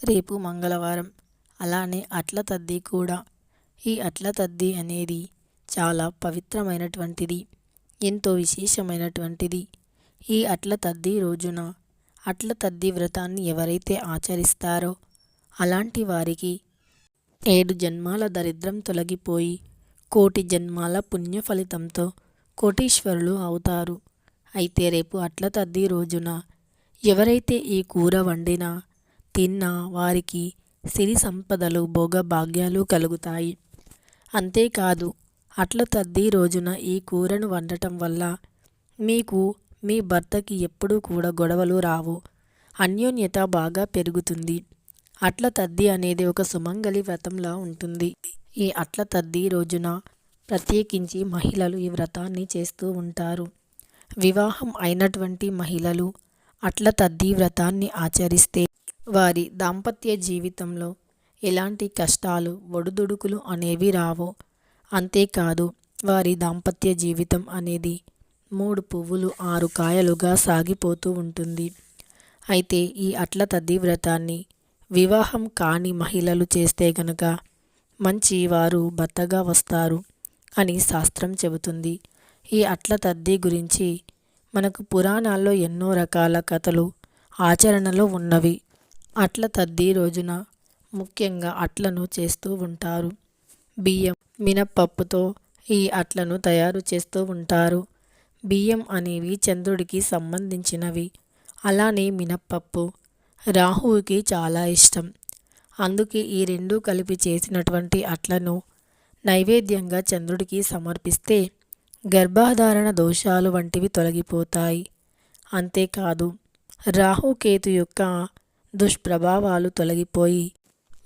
రేపు మంగళవారం. అలానే అట్ల తద్ది కూడా. ఈ అట్ల తద్ది అనేది చాలా పవిత్రమైనటువంటిది. ఎంతో విశేషమైనటువంటిది. ఈ అట్ల తద్ది రోజున అట్ల తద్ది వ్రతాన్ని ఎవరైతే ఆచరిస్తారో అలాంటి వారికి ఏడు జన్మాల దరిద్రం తొలగిపోయి కోటి జన్మాల పుణ్య ఫలితంతో కోటీశ్వరులు అవుతారు. అయితే రేపు అట్ల తద్ది రోజున ఎవరైతే ఈ కూర వండినా తిన్నా వారికి సిరి సంపదలు భోగభాగ్యాలు కలుగుతాయి. అంతేకాదు అట్ల తద్ది రోజున ఈ కూరను వండటం వల్ల మీకు మీ భర్తకి ఎప్పుడూ కూడా గొడవలు రావు. అన్యోన్యత బాగా పెరుగుతుంది. అట్ల తద్ది అనేది ఒక సుమంగలి వ్రతంలా ఉంటుంది. ఈ అట్ల తద్ది రోజున ప్రత్యేకించి మహిళలు ఈ వ్రతాన్ని చేస్తూ ఉంటారు. వివాహం అయినటువంటి మహిళలు అట్ల తద్ది వ్రతాన్ని ఆచరిస్తే వారి దాంపత్య జీవితంలో ఎలాంటి కష్టాలు ఒడుదుడుకులు అనేవి రావు అంతేకాదు వారి దాంపత్య జీవితం అనేది మూడు పువ్వులు ఆరు కాయలుగా సాగిపోతూ ఉంటుంది. అయితే ఈ అట్ల తద్ది వ్రతాన్ని వివాహం కాని మహిళలు చేస్తే గనక మంచి వారు భర్తగా వస్తారు అని శాస్త్రం చెబుతుంది. ఈ అట్ల తద్ది గురించి మనకు పురాణాల్లో ఎన్నో రకాల కథలు ఆచరణలో ఉన్నవి. అట్ల తద్ది రోజున ముఖ్యంగా అట్లను చేస్తూ ఉంటారు. బియ్యం మినప్పప్పుతో ఈ అట్లను తయారు చేస్తూ ఉంటారు. బియ్యం అనేవి చంద్రుడికి సంబంధించినవి. అలానే మినప్పప్పు రాహువుకి చాలా ఇష్టం. అందుకే ఈ రెండు కలిపి చేసినటువంటి అట్లను నైవేద్యంగా చంద్రుడికి సమర్పిస్తే గర్భాధారణ దోషాలు వంటివి తొలగిపోతాయి. అంతేకాదు రాహుకేతు యొక్క దుష్ప్రభావాలు తొలగిపోయి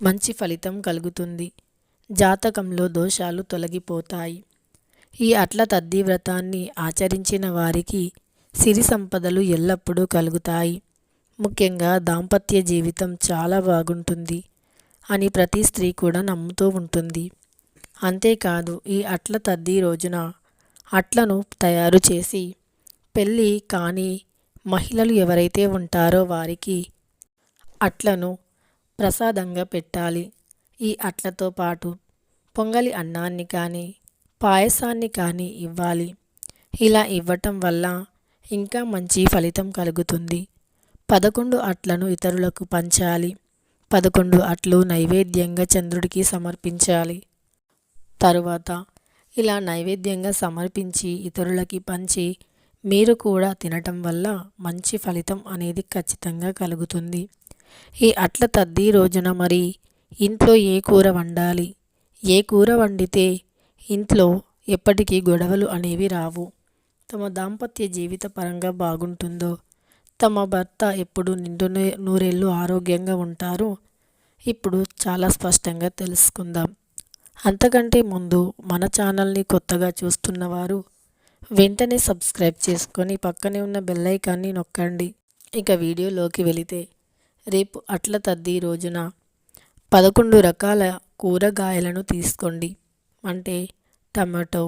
మంచి ఫలితం కలుగుతుంది. జాతకంలో దోషాలు తొలగిపోతాయి. ఈ అట్ల తద్ది వ్రతాన్ని ఆచరించిన వారికి సిరి సంపదలు ఎల్లప్పుడూ కలుగుతాయి. ముఖ్యంగా దాంపత్య జీవితం చాలా బాగుంటుంది అని ప్రతి స్త్రీ కూడా నమ్ముతూ ఉంటుంది. అంతేకాదు ఈ అట్ల తద్ది రోజున అట్లను తయారు చేసి పెళ్ళి కాని మహిళలు ఎవరైతే ఉంటారో వారికి అట్లను ప్రసాదంగా పెట్టాలి. ఈ అట్లతో పాటు పొంగలి అన్నాన్ని కానీ పాయసాన్ని కానీ ఇవ్వాలి. ఇలా ఇవ్వటం వల్ల ఇంకా మంచి ఫలితం కలుగుతుంది. పదకొండు అట్లను ఇతరులకు పంచాలి. పదకొండు అట్లు నైవేద్యంగా చంద్రుడికి సమర్పించాలి. తరువాత ఇలా నైవేద్యంగా సమర్పించి ఇతరులకి పంచి మీరు కూడా తినటం వల్ల మంచి ఫలితం అనేది ఖచ్చితంగా కలుగుతుంది. ఈ అట్ల తద్ది రోజున మరి ఇంట్లో ఏ కూర వండాలి? ఏ కూర వండితే ఇంట్లో ఎప్పటికీ గొడవలు అనేవి రావు. తమ దాంపత్య జీవిత పరంగా బాగుంటుందో తమ భర్త ఎప్పుడు నిండు నూరేళ్ళు ఆరోగ్యంగా ఉంటారో ఇప్పుడు చాలా స్పష్టంగా తెలుసుకుందాం. అంతకంటే ముందు మన ఛానల్ని కొత్తగా చూస్తున్నవారు వెంటనే సబ్స్క్రైబ్ చేసుకొని పక్కనే ఉన్న బెల్లైకాన్ని నొక్కండి. ఇక వీడియోలోకి వెళితే రేపు అట్ల తద్ది రోజున పదకొండు రకాల కూరగాయలను తీసుకోండి. అంటే టమాటో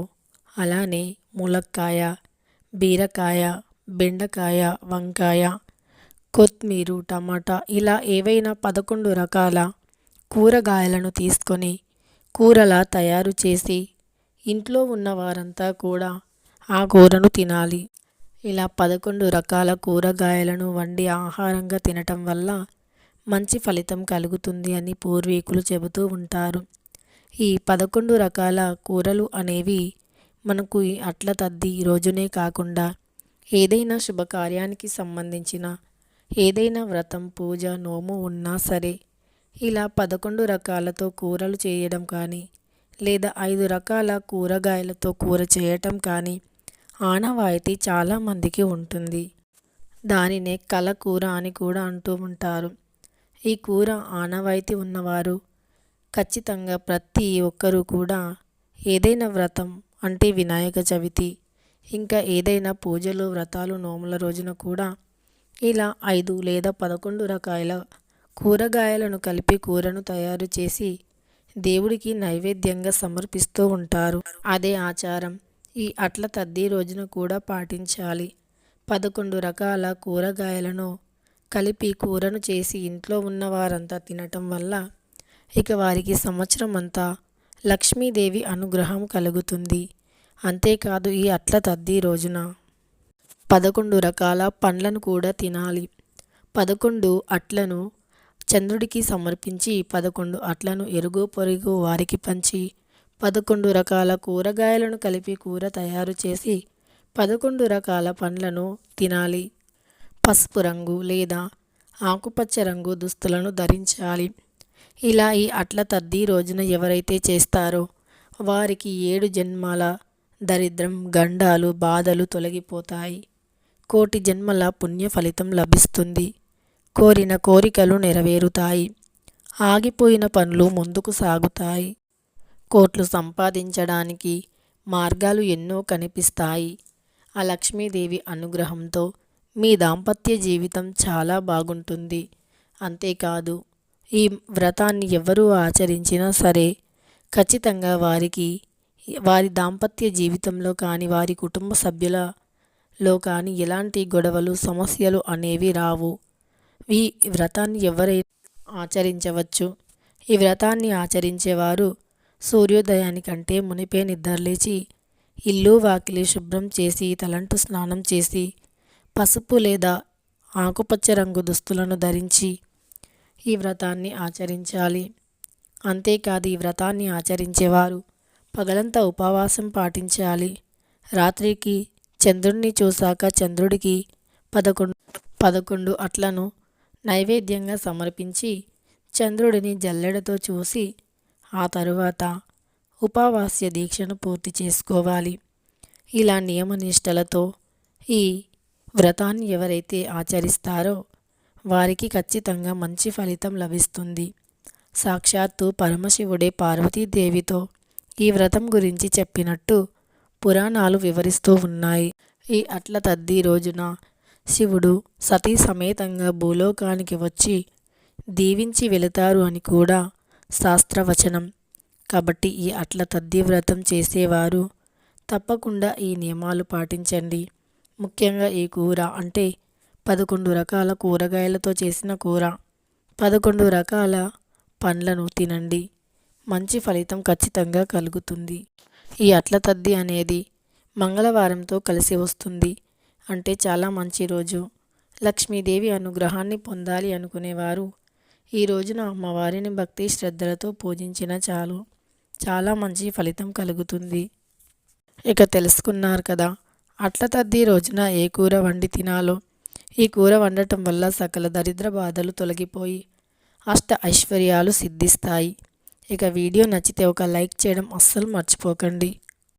అలానే ములక్కాయ బీరకాయ బెండకాయ వంకాయ కొత్తిమీర టమాటా ఇలా ఏవైనా పదకొండు రకాల కూరగాయలను తీసుకొని కూరలా తయారు చేసి ఇంట్లో ఉన్న వారంతా కూడా ఆ కూరను తినాలి. ఇలా పదకొండు రకాల కూరగాయలను వండి ఆహారంగా తినటం వల్ల మంచి ఫలితం కలుగుతుంది అని పూర్వీకులు చెబుతూ ఉంటారు. ఈ పదకొండు రకాల కూరలు అనేవి మనకు అట్ల తద్ది రోజునే కాకుండా ఏదైనా శుభకార్యానికి సంబంధించిన ఏదైనా వ్రతం పూజ నోము ఉన్నా సరే ఇలా పదకొండు రకాలతో కూరలు చేయడం కానీ లేదా ఐదు రకాల కూరగాయలతో కూర చేయటం కానీ ఆనవాయితీ చాలామందికి ఉంటుంది. దానినే కల కూర అని కూడా అంటూ ఉంటారు. ఈ కూర ఆనవాయితీ ఉన్నవారు ఖచ్చితంగా ప్రతి ఒక్కరూ కూడా ఏదైనా వ్రతం అంటే వినాయక చవితి ఇంకా ఏదైనా పూజలు వ్రతాలు నోముల రోజున కూడా ఇలా ఐదు లేదా పదకొండు రకాల కూరగాయలను కలిపి కూరను తయారు చేసి దేవుడికి నైవేద్యంగా సమర్పిస్తూ ఉంటారు. అదే ఆచారం. ఈ అట్ల తద్ది రోజున కూడా పాటించాలి. పదకొండు రకాల కూరగాయలను కలిపి కూరను చేసి ఇంట్లో ఉన్న వారంతా తినటం వల్ల ఇక వారికి సంవత్సరం అంతా లక్ష్మీదేవి అనుగ్రహం కలుగుతుంది. అంతేకాదు ఈ అట్ల తద్ది రోజున పదకొండు రకాల పండ్లను కూడా తినాలి. పదకొండు అట్లను చంద్రుడికి సమర్పించి పదకొండు అట్లను ఎరుగు పొరుగు వారికి పంచి పదకొండు రకాల కూరగాయలను కలిపి కూర తయారు చేసి పదకొండు రకాల పండ్లను తినాలి. పసుపు రంగు లేదా ఆకుపచ్చ రంగు దుస్తులను ధరించాలి. ఇలా ఈ అట్ల తద్ది రోజున ఎవరైతే చేస్తారో వారికి ఏడు జన్మాల దరిద్రం గండాలు బాధలు తొలగిపోతాయి. కోటి జన్మల పుణ్య ఫలితం లభిస్తుంది. కోరిన కోరికలు నెరవేరుతాయి. ఆగిపోయిన పనులు ముందుకు సాగుతాయి. కోట్లు సంపాదించడానికి మార్గాలు ఎన్నో కనిపిస్తాయి. ఆ లక్ష్మీదేవి అనుగ్రహంతో మీ దాంపత్య జీవితం చాలా బాగుంటుంది. అంతేకాదు ఈ వ్రతాన్ని ఎవరు ఆచరించినా సరే ఖచ్చితంగా వారికి వారి దాంపత్య జీవితంలో కానీ వారి కుటుంబ సభ్యులలో కానీ ఎలాంటి గొడవలు సమస్యలు అనేవి రావు. ఈ వ్రతాన్ని ఎవరైనా ఆచరించవచ్చు. ఈ వ్రతాన్ని ఆచరించేవారు సూర్యోదయానికంటే మునిపే నిద్రలేచి ఇల్లు వాకిలి శుభ్రం చేసి తలంటు స్నానం చేసి పసుపు లేదా ఆకుపచ్చ రంగు దుస్తులను ధరించి ఈ వ్రతాన్ని ఆచరించాలి. అంతేకాదు ఈ వ్రతాన్ని ఆచరించేవారు పగలంతా ఉపవాసం పాటించాలి. రాత్రికి చంద్రుడిని చూశాక చంద్రుడికి పదకొండు పదకొండు అట్లను నైవేద్యంగా సమర్పించి చంద్రుడిని జల్లెడతో చూసి ఆ తరువాత ఉపవాస్య దీక్షను పూర్తి చేసుకోవాలి. ఇలా నియమనిష్టలతో ఈ వ్రతాన్ని ఎవరైతే ఆచరిస్తారో వారికి ఖచ్చితంగా మంచి ఫలితం లభిస్తుంది. సాక్షాత్తు పరమశివుడే పార్వతీదేవితో ఈ వ్రతం గురించి చెప్పినట్టు పురాణాలు వివరిస్తూ ఉన్నాయి. ఈ అట్ల తద్ది రోజున శివుడు సతీ సమేతంగా భూలోకానికి వచ్చి దీవించి వెళతారు అని కూడా శాస్త్రవచనం. కాబట్టి ఈ అట్ల తద్ది వ్రతం చేసేవారు తప్పకుండా ఈ నియమాలు పాటించండి. ముఖ్యంగా ఈ కూర అంటే పదకొండు రకాల కూరగాయలతో చేసిన కూర. పదకొండు రకాల పండ్లను తినండి. మంచి ఫలితం ఖచ్చితంగా కలుగుతుంది. ఈ అట్ల తద్ది అనేది మంగళవారంతో కలిసి వస్తుంది. అంటే చాలా మంచి రోజు. లక్ష్మీదేవి అనుగ్రహాన్ని పొందాలి అనుకునేవారు ఈ రోజున అమ్మవారిని భక్తి శ్రద్ధలతో పూజించిన చాలు. చాలా మంచి ఫలితం కలుగుతుంది. ఇక తెలుసుకున్నారు కదా అట్ల తద్ది రోజున ఏ కూర వండి తినాలో. ఈ కూర వండటం వల్ల సకల దరిద్ర బాధలు తొలగిపోయి అష్ట ఐశ్వర్యాలు సిద్ధిస్తాయి. ఇక వీడియో నచ్చితే ఒక లైక్ చేయడం అస్సలు మర్చిపోకండి.